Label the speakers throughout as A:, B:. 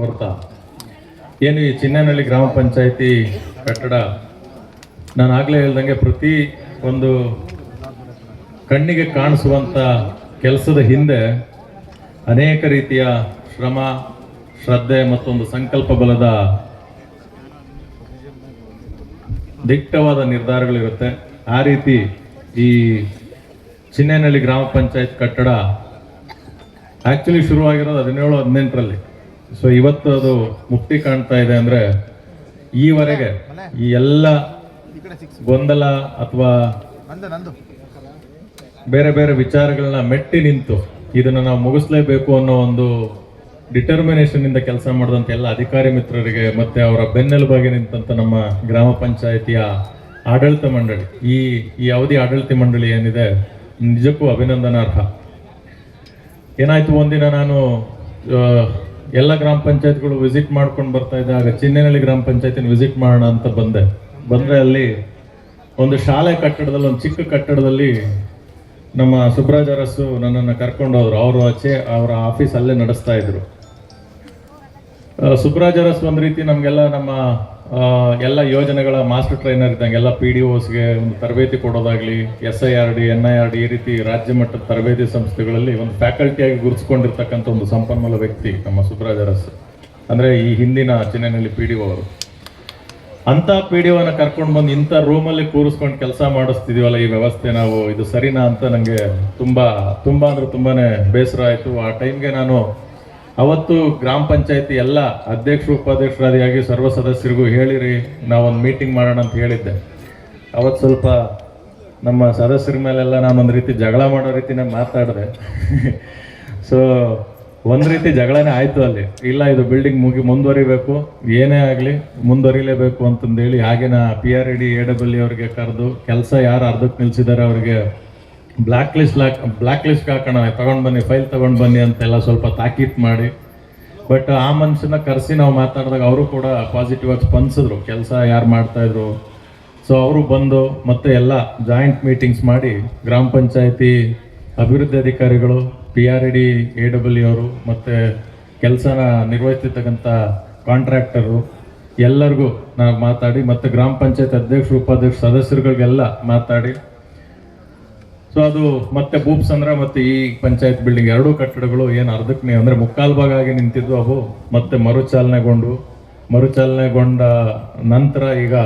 A: ಕೋರ್ತಾ ಏನು ಈ ಚಿನ್ನನಹಳ್ಳಿ ಗ್ರಾಮ ಪಂಚಾಯತಿ ಕಟ್ಟಡ? ನಾನು ಆಗಲೇ ಹೇಳ್ದಂಗೆ ಪ್ರತಿ ಒಂದು ಕಣ್ಣಿಗೆ ಕಾಣಿಸುವಂಥ ಕೆಲಸದ ಹಿಂದೆ ಅನೇಕ ರೀತಿಯ ಶ್ರಮ, ಶ್ರದ್ಧೆ ಮತ್ತೊಂದು ಸಂಕಲ್ಪ ಬಲದ ದಿಟ್ಟವಾದ ನಿರ್ಧಾರಗಳಿರುತ್ತೆ. ಆ ರೀತಿ ಈ ಚಿನ್ನೇನಹಳ್ಳಿ ಗ್ರಾಮ ಪಂಚಾಯತ್ ಕಟ್ಟಡ ಆ್ಯಕ್ಚುಲಿ ಶುರುವಾಗಿರೋದು ಹದಿನೇಳು ಹದಿನೆಂಟರಲ್ಲಿ. ಸೊ ಇವತ್ತು ಅದು ಮುಕ್ತಿ ಕಾಣ್ತಾ ಇದೆ ಅಂದ್ರೆ ಈವರೆಗೆ ಈ ಎಲ್ಲ ಗೊಂದಲ ಅಥವಾ ಬೇರೆ ಬೇರೆ ವಿಚಾರಗಳನ್ನ ಮೆಟ್ಟಿ ನಿಂತು ಇದನ್ನ ನಾವು ಮುಗಿಸ್ಲೇಬೇಕು ಅನ್ನೋ ಒಂದು ಡಿಟರ್ಮಿನೇಷನ್ ಇಂದ ಕೆಲಸ ಮಾಡಿದಂತ ಎಲ್ಲ ಅಧಿಕಾರಿ ಮಿತ್ರರಿಗೆ ಮತ್ತೆ ಅವರ ಬೆನ್ನೆಲುಬಾಗಿ ನಿಂತಂತ ನಮ್ಮ ಗ್ರಾಮ ಪಂಚಾಯತಿಯ ಆಡಳಿತ ಮಂಡಳಿ. ಈ ಈ ಅವಧಿ ಆಡಳಿತ ಮಂಡಳಿ ಏನಿದೆ ನಿಜಕ್ಕೂ ಅಭಿನಂದನಾರ್ಹ. ಏನಾಯ್ತು ಒಂದಿನ ನಾನು ಎಲ್ಲ ಗ್ರಾಮ ಪಂಚಾಯತ್ಗಳು ವಿಸಿಟ್ ಮಾಡ್ಕೊಂಡು ಬರ್ತಾ ಇದ್ದಾಗ ಚಿನ್ನೇನಹಳ್ಳಿ ಗ್ರಾಮ ಪಂಚಾಯತಿನ ವಿಸಿಟ್ ಮಾಡೋಣ ಅಂತ ಬಂದೆ. ಬಂದ್ರೆ ಅಲ್ಲಿ ಒಂದು ಶಾಲೆ ಕಟ್ಟಡದಲ್ಲಿ, ಒಂದು ಚಿಕ್ಕ ಕಟ್ಟಡದಲ್ಲಿ ನಮ್ಮ ಸುಬ್ರಾಜ್ ಅರಸು ನನ್ನನ್ನು ಕರ್ಕೊಂಡು ಹೋದ್ರು ಅವರು ಆಚೆ, ಅವರ ಆಫೀಸ್ ಅಲ್ಲೇ ನಡೆಸ್ತಾ ಇದ್ರು. ಸುಬ್ರಾಜ್ ಅರಸ್ ಒಂದ್ ರೀತಿ ನಮಗೆಲ್ಲ ನಮ್ಮ ಎಲ್ಲ ಯೋಜನೆಗಳ ಮಾಸ್ಟರ್ ಟ್ರೈನರ್ ಇದ್ದಂಗೆ ಎಲ್ಲ ಪಿ ಡಿ ಓಸ್ಗೆ ಒಂದು ತರಬೇತಿ ಕೊಡೋದಾಗ್ಲಿ S I R D N I R D ಈ ರೀತಿ ರಾಜ್ಯ ಮಟ್ಟದ ತರಬೇತಿ ಸಂಸ್ಥೆಗಳಲ್ಲಿ ಒಂದು ಫ್ಯಾಕಲ್ಟಿಯಾಗಿ ಗುರುತಿಸ್ಕೊಂಡಿರ್ತಕ್ಕಂಥ ಒಂದು ಸಂಪನ್ಮೂಲ ವ್ಯಕ್ತಿ ನಮ್ಮ ಸುಬ್ರಾಜ್ ಅರಸ್ ಅಂದ್ರೆ ಈ ಹಿಂದಿನ ಚಿನ್ನನಲ್ಲಿ ಪಿ ಡಿ ಒ ಅವರು. ಅಂಥ ಪಿ ಡಿ ಒನ ಕರ್ಕೊಂಡು ಬಂದು ಇಂಥ ರೂಮಲ್ಲಿ ಕೂರಿಸ್ಕೊಂಡು ಕೆಲಸ ಮಾಡಿಸ್ತಿದೀವಲ್ಲ ಈ ವ್ಯವಸ್ಥೆ ನಾವು, ಇದು ಸರಿನಾ ಅಂತ ನನಗೆ ತುಂಬಾ ತುಂಬಾ ಅಂದರೆ ತುಂಬಾನೇ ಬೇಸರ ಆಯಿತು. ಆ ಟೈಮ್ಗೆ ನಾನು ಅವತ್ತು ಗ್ರಾಮ ಪಂಚಾಯತಿ ಎಲ್ಲ ಅಧ್ಯಕ್ಷರು, ಉಪಾಧ್ಯಕ್ಷರಾದಿಯಾಗಿ ಸರ್ವ ಸದಸ್ಯರಿಗೂ ಹೇಳಿರಿ, ನಾವೊಂದು ಮೀಟಿಂಗ್ ಮಾಡೋಣ ಅಂತ ಹೇಳಿದ್ದೆ. ಅವತ್ತು ಸ್ವಲ್ಪ ನಮ್ಮ ಸದಸ್ಯರ ಮೇಲೆಲ್ಲ ನಾನೊಂದು ರೀತಿ ಜಗಳ ಮಾಡೋ ರೀತಿನೇ ಮಾತಾಡಿದೆ. ಸೊ ಒಂದು ರೀತಿ ಜಗಳನೇ ಆಯಿತು ಅಲ್ಲಿ. ಇಲ್ಲ, ಇದು ಬಿಲ್ಡಿಂಗ್ ಮುಗಿ ಮುಂದುವರಿಬೇಕು, ಏನೇ ಆಗಲಿ ಮುಂದುವರಿಲೇಬೇಕು ಅಂತಂದೇಳಿ ಹಾಗೇನ P R E D A W ಅವ್ರಿಗೆ ಕರೆದು, ಕೆಲಸ ಯಾರು ಅರ್ಧಕ್ಕೆ ನಿಲ್ಸಿದ್ದಾರೆ ಅವ್ರಿಗೆ ಬ್ಲ್ಯಾಕ್ ಲಿಸ್ಟ್ ಬ್ಲ್ಯಾಕ್ ಲಿಸ್ಟ್ ಹಾಕೋಣ, ತೊಗೊಂಡು ಬನ್ನಿ ಫೈಲ್ ತೊಗೊಂಡು ಬನ್ನಿ ಅಂತೆಲ್ಲ ಸ್ವಲ್ಪ ತಾಕೀತ್ ಮಾಡಿ. ಬಟ್ ಆ ಮನುಷ್ಯನ ಕರೆಸಿ ನಾವು ಮಾತಾಡಿದಾಗ ಅವರು ಕೂಡ ಪಾಸಿಟಿವ್ ಆಗಿ ಸ್ಪಂದಿಸಿದ್ರು. ಕೆಲಸ ಯಾರು ಮಾಡ್ತಾಯಿದ್ರು ಸೊ ಅವರು ಬಂದು ಮತ್ತೆ ಎಲ್ಲ ಜಾಯಿಂಟ್ ಮೀಟಿಂಗ್ಸ್ ಮಾಡಿ ಗ್ರಾಮ ಪಂಚಾಯತಿ ಅಭಿವೃದ್ಧಿ ಅಧಿಕಾರಿಗಳು P R E D A W ಅವರು, ಮತ್ತು ಕೆಲಸನ ನಿರ್ವಹಿಸ್ತಿರ್ತಕ್ಕಂಥ ಕಾಂಟ್ರಾಕ್ಟರು ಎಲ್ಲರಿಗೂ ನಾವು ಮಾತಾಡಿ ಮತ್ತು ಗ್ರಾಮ ಪಂಚಾಯತ್ ಅಧ್ಯಕ್ಷರು ಉಪಾಧ್ಯಕ್ಷ ಸದಸ್ಯರುಗಳಿಗೆಲ್ಲ ಮಾತಾಡಿ ಸೊ ಅದು ಮತ್ತೆ ಭೂಪ್ಸಂದ್ರ ಮತ್ತೆ ಈ ಪಂಚಾಯತ್ ಬಿಲ್ಡಿಂಗ್ ಎರಡೂ ಕಟ್ಟಡಗಳು ಏನು ಅರ್ಧಕ್ಕೆ ಅಂದ್ರೆ ಮುಕ್ಕಾಲು ಭಾಗ ಆಗಿ ನಿಂತಿದ್ವು ಅವು, ಮತ್ತೆ ಮರುಚಾಲನೆಗೊಂಡು, ಮರುಚಾಲನೆಗೊಂಡ ನಂತರ ಈಗ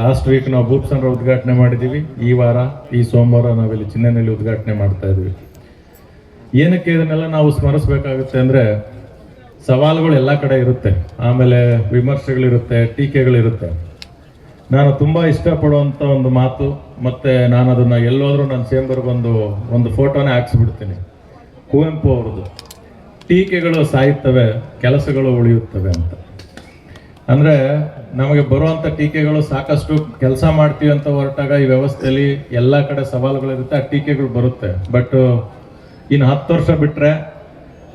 A: ಲಾಸ್ಟ್ ವೀಕ್ ನಾವು ಭೂಪ್ಸಂದ್ರ ಉದ್ಘಾಟನೆ ಮಾಡಿದ್ದೀವಿ ಈ ವಾರ, ಈ ಸೋಮವಾರ ನಾವಿಲ್ಲಿ ಚಿನ್ನನಲ್ಲಿ ಉದ್ಘಾಟನೆ ಮಾಡ್ತಾ ಇದ್ವಿ. ಏನಕ್ಕೆ ಇದನ್ನೆಲ್ಲ ನಾವು ಸ್ಮರಿಸ್ಬೇಕಾಗುತ್ತೆ ಅಂದ್ರೆ ಸವಾಲುಗಳು ಎಲ್ಲ ಕಡೆ ಇರುತ್ತೆ. ಆಮೇಲೆ ವಿಮರ್ಶೆಗಳಿರುತ್ತೆ, ಟೀಕೆಗಳಿರುತ್ತೆ. ನಾನು ತುಂಬಾ ಇಷ್ಟಪಡುವಂಥ ಒಂದು ಮಾತು, ಮತ್ತೆ ನಾನು ಅದನ್ನ ಎಲ್ಲೋದ್ರೂ ನನ್ನ ಸೇಂಬರ್ ಬಂದು ಒಂದು ಫೋಟೋನೇ ಹಾಕ್ಸ್ಬಿಡ್ತೀನಿ. ಕುವೆಂಪು ಅವ್ರದ್ದು, ಟೀಕೆಗಳು ಸಾಯುತ್ತವೆ ಕೆಲಸಗಳು ಉಳಿಯುತ್ತವೆ ಅಂತ. ಅಂದ್ರೆ ನಮಗೆ ಬರುವಂತ ಟೀಕೆಗಳು ಸಾಕಷ್ಟು ಕೆಲಸ ಮಾಡ್ತೀವಿ ಅಂತ ಹೊರಟಾಗ ಈ ವ್ಯವಸ್ಥೆಯಲ್ಲಿ ಎಲ್ಲಾ ಕಡೆ ಸವಾಲುಗಳಿರುತ್ತೆ, ಆ ಟೀಕೆಗಳು ಬರುತ್ತೆ. ಬಟ್ ಇನ್ನು ಹತ್ತು ವರ್ಷ ಬಿಟ್ರೆ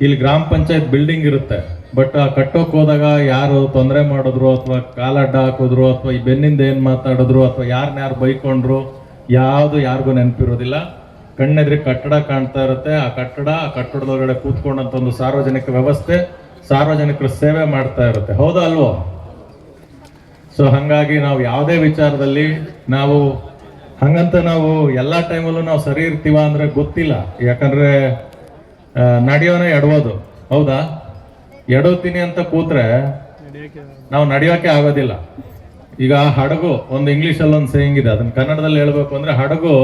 A: ಇಲ್ಲಿ ಗ್ರಾಮ ಪಂಚಾಯತ್ ಬಿಲ್ಡಿಂಗ್ ಇರುತ್ತೆ. ಬಟ್ ಆ, ಕಟ್ಟೋಕ್ ಹೋದಾಗ ಯಾರು ತೊಂದರೆ ಮಾಡಿದ್ರು ಅಥವಾ ಕಾಲಡ್ಡ ಹಾಕಿದ್ರು ಅಥವಾ ಈ ಬೆನ್ನಿಂದ ಏನು ಮಾತಾಡಿದ್ರು ಅಥವಾ ಯಾರನ್ನ ಯಾರು ಬೈಕೊಂಡ್ರು, ಯಾವುದು ಯಾರಿಗೂ ನೆನಪಿರೋದಿಲ್ಲ. ಕಣ್ಣೆದ್ರಿ ಕಟ್ಟಡ ಕಾಣ್ತಾ ಇರುತ್ತೆ. ಆ ಕಟ್ಟಡ, ಆ ಕಟ್ಟಡದೊಳಗಡೆ ಕೂತ್ಕೊಂಡಂತ ಒಂದು ಸಾರ್ವಜನಿಕ ವ್ಯವಸ್ಥೆ, ಸಾರ್ವಜನಿಕರು ಸೇವೆ ಮಾಡ್ತಾ ಇರುತ್ತೆ. ಹೌದಾ ಅಲ್ವೋ? ಸೊ ಹಂಗಾಗಿ ನಾವು ಯಾವುದೇ ವಿಚಾರದಲ್ಲಿ ನಾವು, ಹಂಗಂತ ನಾವು ಎಲ್ಲ ಟೈಮಲ್ಲೂ ನಾವು ಸರಿ ಇರ್ತೀವ ಅಂದರೆ ಗೊತ್ತಿಲ್ಲ. ಯಾಕಂದರೆ ನಡೆಯೋನೇ ಎಡವೋದು. ಹೌದಾ? ಎಡೋತೀನಿ ಅಂತ ಕೂತ್ರೆ ನಾವು ನಡೆಯೋಕೆ ಆಗೋದಿಲ್ಲ. ಈಗ ಹಡಗು ಒಂದು ಇಂಗ್ಲಿಷ್ ಅಲ್ಲಿ ಒಂದು ಸೇಯಿಂಗ್ ಇದೆ. ಅದನ್ನ ಕನ್ನಡದಲ್ಲಿ ಹೇಳ್ಬೇಕು ಅಂದ್ರೆ ಹಡಗು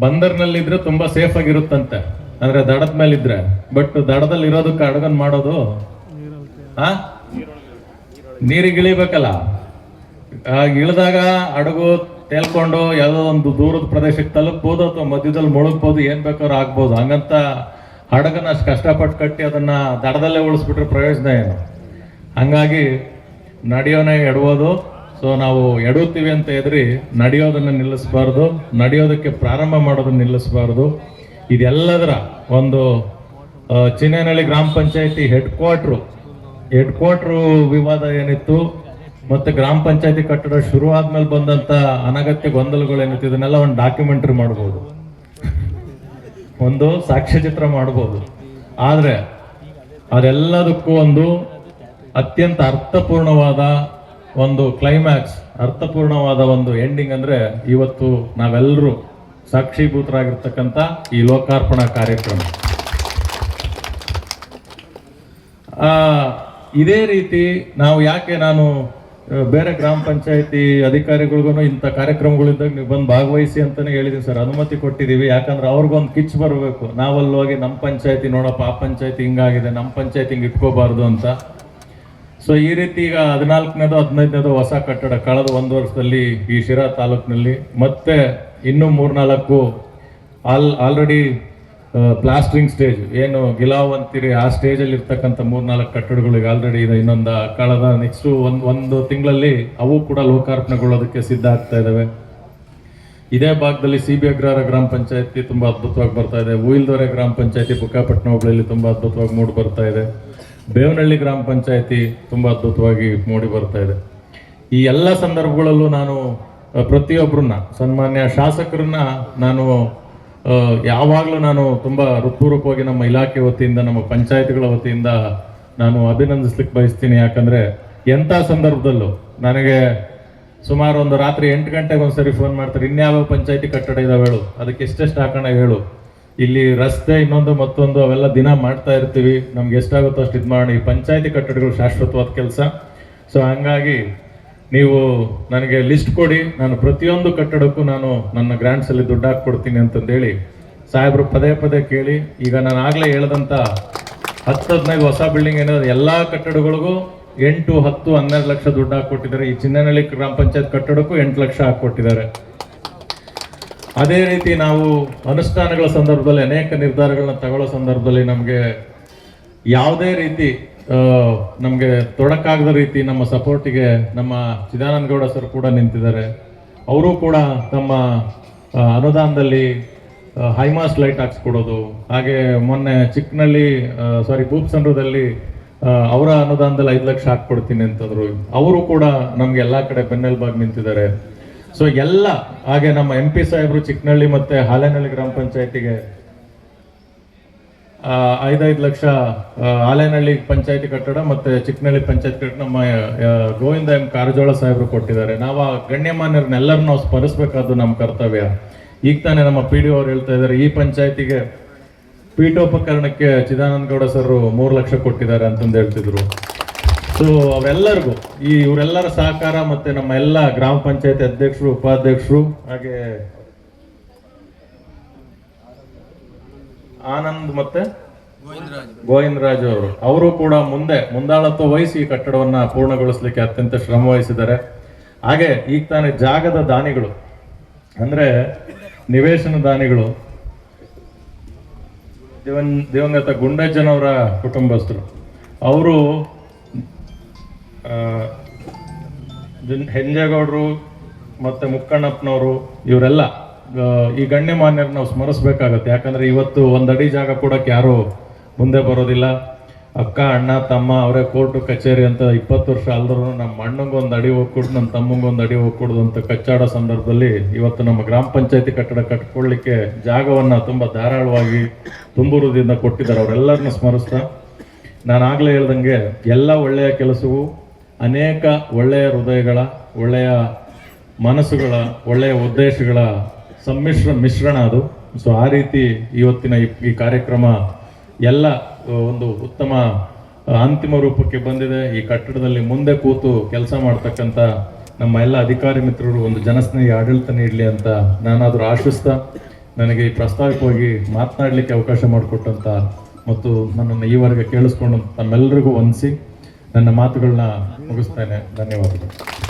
A: ಬಂದರ್ನಲ್ಲಿದ್ರೆ ತುಂಬಾ ಸೇಫ್ ಆಗಿರುತ್ತಂತೆ. ಅಂದ್ರೆ ದಡದ ಮೇಲೆ ಇದ್ರೆ ಬಟ್ ದಡದಲ್ಲಿ ಇರೋದಕ್ಕೆ ಹಡಗನ್ ಮಾಡೋದು? ನೀರಿಗೆ ಇಳಿಬೇಕಲ್ಲ. ಇಳಿದಾಗ ಹಡಗು ತೇಲ್ಕೊಂಡು ಯಾವುದೋ ಒಂದು ದೂರದ ಪ್ರದೇಶಕ್ಕೆ ತಲುಪಬಹುದು ಅಥವಾ ಮಧ್ಯದಲ್ಲಿ ಮುಳುಗ್ಬೋದು ಏನ್ ಬೇಕಾದ್ರೂ ಆಗ್ಬೋದು. ಹಂಗಂತ ಹಡಗನ್ನ ಕಷ್ಟಪಟ್ಟು ಕಟ್ಟಿ ಅದನ್ನು ದಡದಲ್ಲೇ ಉಳಿಸ್ಬಿಟ್ರೆ ಪ್ರಯೋಜನ ಏನು? ಹಂಗಾಗಿ ನಡೆಯೋನೇ ಎಡುವುದು. ಸೊ ನಾವು ಎಡುತ್ತೀವಿ ಅಂತ ಎದ್ರಿ ನಡೆಯೋದನ್ನ ನಿಲ್ಲಿಸಬಾರ್ದು. ನಡೆಯೋದಕ್ಕೆ ಪ್ರಾರಂಭ ಮಾಡೋದನ್ನ ನಿಲ್ಲಿಸಬಾರ್ದು. ಇದೆಲ್ಲದರ ಒಂದು ಚಿನ್ನೇನಹಳ್ಳಿ ಗ್ರಾಮ ಪಂಚಾಯತಿ ಹೆಡ್ ಕ್ವಾರ್ಟ್ರು ಹೆಡ್ ಕ್ವಾರ್ಟರ್ ವಿವಾದ ಏನಿತ್ತು, ಮತ್ತೆ ಗ್ರಾಮ ಪಂಚಾಯತಿ ಕಟ್ಟಡ ಶುರು ಆದ್ಮೇಲೆ ಬಂದಂತ ಅನಗತ್ಯ ಗೊಂದಲಗಳು ಏನಿತ್ತು ಇದನ್ನೆಲ್ಲ ಒಂದು ಡಾಕ್ಯುಮೆಂಟ್ರಿ ಮಾಡ್ಬೋದು. ಒಂದು ಸಾಕ್ಷ್ಯಚಿತ್ರ ಮಾಡ್ಬೋದು. ಆದರೆ ಅದೆಲ್ಲದಕ್ಕೂ ಒಂದು ಅತ್ಯಂತ ಅರ್ಥಪೂರ್ಣವಾದ ಒಂದು ಕ್ಲೈಮ್ಯಾಕ್ಸ್ ಅರ್ಥಪೂರ್ಣವಾದ ಒಂದು ಎಂಡಿಂಗ್ ಅಂದ್ರೆ ಇವತ್ತು ನಾವೆಲ್ಲರೂ ಸಾಕ್ಷೀಭೂತರಾಗಿರ್ತಕ್ಕಂಥ ಈ ಲೋಕಾರ್ಪಣಾ ಕಾರ್ಯಕ್ರಮ. ಇದೇ ರೀತಿ ನಾವು ಯಾಕೆ ನಾನು ಬೇರೆ ಗ್ರಾಮ ಪಂಚಾಯತಿ ಅಧಿಕಾರಿಗಳಿಗೂ ಇಂಥ ಕಾರ್ಯಕ್ರಮಗಳಿದ್ದಾಗ ನೀವು ಬಂದು ಭಾಗವಹಿಸಿ ಅಂತಲೇ ಹೇಳಿದ್ದೀನಿ ಸರ್. ಅನುಮತಿ ಕೊಟ್ಟಿದ್ದೀವಿ. ಯಾಕಂದ್ರೆ ಅವ್ರಿಗೊಂದು ಕಿಚ್ ಬರಬೇಕು. ನಾವಲ್ಲಿ ಹೋಗಿ ನಮ್ಮ ಪಂಚಾಯತಿ ನೋಡಪ್ಪ, ಆ ಪಂಚಾಯತಿ ಹಿಂಗಾಗಿದೆ, ನಮ್ಮ ಪಂಚಾಯತಿ ಹಿಂಗೆ ಇಟ್ಕೋಬಾರ್ದು ಅಂತ. ಸೊ ಈ ರೀತಿ ಈಗ ಹದಿನಾಲ್ಕನೇದು, ಹದಿನೈದನೇದು ಹೊಸ ಕಟ್ಟಡ ಕಳೆದ ಒಂದು ವರ್ಷದಲ್ಲಿ ಈ ಶಿರಾ ತಾಲೂಕಿನಲ್ಲಿ ಮತ್ತೆ ಇನ್ನೂ ಮೂರ್ನಾಲ್ಕು ಆಲ್ ಆಲ್ರೆಡಿ ಪ್ಲಾಸ್ಟ್ರಿಂಗ್ ಸ್ಟೇಜ್ ಏನು ಗಿಲಾವ್ ಅಂತೀರಿ, ಆ ಸ್ಟೇಜಲ್ಲಿ ಇರ್ತಕ್ಕಂಥ ಮೂರ್ನಾಲ್ಕು ಕಟ್ಟಡಗಳಿಗೆ ಆಲ್ರೆಡಿ ಇದೆ. ಇನ್ನೊಂದು ಕಳೆದ ನೆಕ್ಸ್ಟ್ ಒಂದು ಒಂದು ತಿಂಗಳಲ್ಲಿ ಅವು ಕೂಡ ಲೋಕಾರ್ಪಣೆಗೊಳ್ಳೋದಕ್ಕೆ ಸಿದ್ಧ ಆಗ್ತಾ ಇದ್ದಾವೆ ಇದೇ ಭಾಗದಲ್ಲಿ ಸಿ ಬಿ ಅಗ್ರಹಾರ ಗ್ರಾಮ ಪಂಚಾಯತಿ ತುಂಬಾ ಅದ್ಭುತವಾಗಿ ಬರ್ತಾ ಇದೆ. ಉಯಿಲ್ದೊರೆ ಗ್ರಾಮ ಪಂಚಾಯತಿ, ಬುಕ್ಕಾಪಟ್ಟಣ ಹೋಬಳಿಯಲ್ಲಿ ತುಂಬಾ ಅದ್ಭುತವಾಗಿ ಮೂಡಿ ಬರ್ತಾ ಇದೆ. ಬೇವನಹಳ್ಳಿ ಗ್ರಾಮ ಪಂಚಾಯತಿ ತುಂಬಾ ಅದ್ಭುತವಾಗಿ ಮೂಡಿ ಬರ್ತಾ ಇದೆ. ಈ ಎಲ್ಲ ಸಂದರ್ಭಗಳಲ್ಲೂ ನಾನು ಪ್ರತಿಯೊಬ್ಬರನ್ನ ಸನ್ಮಾನ್ಯ ಶಾಸಕರನ್ನ ನಾನು ಯಾವಾಗಲೂ ನಾನು ತುಂಬ ಹೃತ್ಪೂರ್ವಕವಾಗಿ ನಮ್ಮ ಇಲಾಖೆ ವತಿಯಿಂದ, ನಮ್ಮ ಪಂಚಾಯತ್ಗಳ ವತಿಯಿಂದ ನಾನು ಅಭಿನಂದಿಸ್ಲಿಕ್ಕೆ ಬಯಸ್ತೀನಿ. ಯಾಕಂದರೆ ಎಂಥ ಸಂದರ್ಭದಲ್ಲೂ ನನಗೆ ಸುಮಾರು ಒಂದು ರಾತ್ರಿ ಎಂಟು ಗಂಟೆಗೆ ಒಂದ್ಸರಿ ಫೋನ್ ಮಾಡ್ತಾರೆ, ಇನ್ಯಾವ ಪಂಚಾಯತಿ ಕಟ್ಟಡ ಇದಾವೆ ಹೇಳು ಅದಕ್ಕೆ ಎಷ್ಟೆಷ್ಟು ಹಾಕೋಣ ಹೇಳು. ಇಲ್ಲಿ ರಸ್ತೆ ಇನ್ನೊಂದು ಮತ್ತೊಂದು, ಅವೆಲ್ಲ ದಿನ ಮಾಡ್ತಾ ಇರ್ತೀವಿ. ನಮ್ಗೆ ಎಷ್ಟಾಗುತ್ತೋ ಅಷ್ಟು ಇದು ಮಾಡೋಣ ಈ ಪಂಚಾಯತಿ ಕಟ್ಟಡಗಳು ಶಾಶ್ವತವಾದ ಕೆಲಸ. ಸೊ ಹಂಗಾಗಿ ನೀವು ನನಗೆ ಲಿಸ್ಟ್ ಕೊಡಿ. ನಾನು ಪ್ರತಿಯೊಂದು ಕಟ್ಟಡಕ್ಕೂ ನಾನು ನನ್ನ ಗ್ರಾಂಟ್ಸ್ ಅಲ್ಲಿ ದುಡ್ಡು ಹಾಕ್ಕೊಡ್ತೀನಿ ಅಂತಂದೇಳಿ ಸಾಹೇಬರು ಪದೇ ಪದೇ ಕೇಳಿ. ಈಗ ನಾನು ಆಗಲೇ ಹೇಳ್ದಂಥ ಹತ್ತು ಹದಿನೈದು ಹೊಸ ಬಿಲ್ಡಿಂಗ್ ಏನಾದ್ರು ಎಲ್ಲಾ ಕಟ್ಟಡಗಳಿಗೂ ಎಂಟು, ಹತ್ತು, ಹನ್ನೆರಡು ಲಕ್ಷ ದುಡ್ಡು ಹಾಕ್ಕೊಟ್ಟಿದ್ದಾರೆ. ಈ ಚಿನ್ನನಹಳ್ಳಿ ಗ್ರಾಮ ಪಂಚಾಯತ್ ಕಟ್ಟಡಕ್ಕೂ ಎಂಟು ಲಕ್ಷ ಹಾಕ್ಕೊಟ್ಟಿದ್ದಾರೆ. ಅದೇ ರೀತಿ ನಾವು ಅನುಷ್ಠಾನಗಳ ಸಂದರ್ಭದಲ್ಲಿ ಅನೇಕ ನಿರ್ಧಾರಗಳನ್ನ ತಗೊಳ್ಳೋ ಸಂದರ್ಭದಲ್ಲಿ ನಮಗೆ ಯಾವುದೇ ರೀತಿ ನಮಗೆ ತೊಡಕಾಗದ ರೀತಿ ನಮ್ಮ ಸಪೋರ್ಟಿಗೆ ನಮ್ಮ ಚಿದಾನಂದ ಗೌಡ ಸರ್ ಕೂಡ ನಿಂತಿದ್ದಾರೆ. ಅವರು ಕೂಡ ತಮ್ಮ ಅನುದಾನದಲ್ಲಿ ಹೈಮಾಸ್ ಲೈಟ್ ಹಾಕ್ಸ್ಕೊಡೋದು. ಹಾಗೆ ಮೊನ್ನೆ ಚಿಕ್ಕನಲ್ಲಿ ಸಾರಿ ಭೂಪ್ಸಂದ್ರದಲ್ಲಿ ಅವರ ಅನುದಾನದಲ್ಲಿ ಐದು ಲಕ್ಷ ಹಾಕ್ಕೊಡ್ತೀನಿ ಅಂತಂದ್ರು. ಅವರು ಕೂಡ ನಮ್ಗೆ ಎಲ್ಲ ಕಡೆ ಬೆನ್ನೆಲುಬಾಗಿ ನಿಂತಿದ್ದಾರೆ. ಸೊ ಎಲ್ಲ, ಹಾಗೆ ನಮ್ಮ ಎಂ ಪಿ ಸಾಹೇಬರು ಚಿಕ್ಕನಹಳ್ಳಿ ಮತ್ತೆ ಹಾಲೇನಹಳ್ಳಿ ಗ್ರಾಮ ಪಂಚಾಯತಿಗೆ ಐದೈದು ಲಕ್ಷ ಆಲೇನಹಳ್ಳಿ ಪಂಚಾಯತಿ ಕಟ್ಟಡ ಮತ್ತೆ ಚಿಕ್ಕನಹಳ್ಳಿ ಪಂಚಾಯತ್ ಕಟ್ಟಡ ನಮ್ಮ ಗೋವಿಂದ ಎಂ ಕಾರಜೋಳ ಸಾಹೇಬರು ಕೊಟ್ಟಿದ್ದಾರೆ. ನಾವು ಆ ಗಣ್ಯಮಾನ್ಯರನ್ನೆಲ್ಲರೂ ನಾವು ಸ್ಮರಿಸಬೇಕಾದ್ದು ನಮ್ಮ ಕರ್ತವ್ಯ. ಈಗ ತಾನೇ ನಮ್ಮ ಪಿ ಡಿ ಅವ್ರು ಹೇಳ್ತಾ ಇದ್ದಾರೆ, ಈ ಪಂಚಾಯತಿಗೆ ಪೀಠೋಪಕರಣಕ್ಕೆ ಚಿದಾನಂದ ಗೌಡ ಸರ್ ಮೂರು ಲಕ್ಷ ಕೊಟ್ಟಿದ್ದಾರೆ ಅಂತಂದು ಹೇಳ್ತಿದ್ರು. ಸೊ ಅವರೆಲ್ಲರಿಗೂ, ಈ ಇವರೆಲ್ಲರ ಸಹಕಾರ ಮತ್ತೆ ನಮ್ಮ ಎಲ್ಲ ಗ್ರಾಮ ಪಂಚಾಯತಿ ಅಧ್ಯಕ್ಷರು, ಉಪಾಧ್ಯಕ್ಷರು, ಹಾಗೆ ಆನಂದ್ ಮತ್ತೆ ಗೋವಿಂದರಾಜ್. ಅವರು. ಅವರು ಕೂಡ ಮುಂದೆ ಮುಂದಾಳತ್ವ ವಹಿಸಿ ಈ ಕಟ್ಟಡವನ್ನ ಪೂರ್ಣಗೊಳಿಸಲಿಕ್ಕೆ ಅತ್ಯಂತ ಶ್ರಮ ವಹಿಸಿದ್ದಾರೆ. ಹಾಗೆ ಈಗ ತಾನೇ ಜಾಗದ ದಾನಿಗಳು ಅಂದ್ರೆ ನಿವೇಶನ ದಾನಿಗಳು ದಿವನ್ ದಿವಂಗತ ಗುಂಡಜ್ಜನವರ ಕುಟುಂಬಸ್ಥರು. ಅವರು ಹೆಂಜೇಗೌಡರು ಮತ್ತೆ ಮುಕ್ಕಣ್ಣಪ್ಪನವರು ಇವರೆಲ್ಲ ಈ ಗಣ್ಯಮಾನ್ಯರು ನಾವು ಸ್ಮರಿಸ್ಬೇಕಾಗತ್ತೆ. ಯಾಕಂದ್ರೆ ಇವತ್ತು ಒಂದಡಿ ಜಾಗ ಕೊಡಕ್ಕೆ ಯಾರು ಮುಂದೆ ಬರೋದಿಲ್ಲ. ಅಕ್ಕ, ಅಣ್ಣ, ತಮ್ಮ, ಅವರೇ ಕೋರ್ಟು, ಕಚೇರಿ ಅಂತ ಇಪ್ಪತ್ತು ವರ್ಷ ಅಲ್ದ್ರು ನಮ್ಮ ಅಣ್ಣಂಗೆ ಒಂದು ಅಡಿ ಹೋಗ್ಕೊಡು ನಮ್ಮ ತಮ್ಮಂಗೆ ಒಂದು ಅಡಿ ಹೋಗ್ಕೊಡುದು ಅಂತ ಕಚ್ಚಾಡೋ ಸಂದರ್ಭದಲ್ಲಿ ಇವತ್ತು ನಮ್ಮ ಗ್ರಾಮ ಪಂಚಾಯತಿ ಕಟ್ಟಡ ಕಟ್ಕೊಳ್ಳಿಕ್ಕೆ ಜಾಗವನ್ನ ತುಂಬಾ ಧಾರಾಳವಾಗಿ ತುಂಬುರುದಿಂದ ಕೊಟ್ಟಿದ್ದಾರೆ. ಅವರೆಲ್ಲರನ್ನ ಸ್ಮರಿಸ್ತಾ, ನಾನು ಆಗಲೇ ಹೇಳ್ದಂಗೆ ಎಲ್ಲ ಒಳ್ಳೆಯ ಕೆಲಸವು ಅನೇಕ ಒಳ್ಳೆಯ ಹೃದಯಗಳ, ಒಳ್ಳೆಯ ಮನಸ್ಸುಗಳ, ಒಳ್ಳೆಯ ಉದ್ದೇಶಗಳ ಸಮ್ಮಿಶ್ರ ಮಿಶ್ರಣ ಅದು. ಸೊ ಆ ರೀತಿ ಇವತ್ತಿನ ಈ- ಕಾರ್ಯಕ್ರಮ ಎಲ್ಲ ಒಂದು ಉತ್ತಮ ಅಂತಿಮ ರೂಪಕ್ಕೆ ಬಂದಿದೆ. ಈ ಕಟ್ಟಡದಲ್ಲಿ ಮುಂದೆ ಕೂತು ಕೆಲಸ ಮಾಡ್ತಕ್ಕಂಥ ನಮ್ಮ ಎಲ್ಲ ಅಧಿಕಾರಿ ಮಿತ್ರರು, ಒಂದು ಜನಸ್ನೇಹಿ ಆಡಳಿತ ನೀಡಲಿ ಅಂತ ನಾನಾದರೂ ಆಶಿಸ್ತಾ ನನಗೆ ಈ ಪ್ರಸ್ತಾವಿಕವಾಗಿ ಮಾತನಾಡಲಿಕ್ಕೆ ಅವಕಾಶ ಮಾಡಿಕೊಟ್ಟಂತ ಮತ್ತು ನನ್ನನ್ನು ಈವರೆಗೆ ಕೇಳಿಸ್ಕೊಂಡು ತಮ್ಮೆಲ್ಲರಿಗೂ ವಂದಿಸಿ ನನ್ನ ಮಾತುಗಳನ್ನ ಮುಗಿಸ್ತೇನೆ. ಧನ್ಯವಾದಗಳು.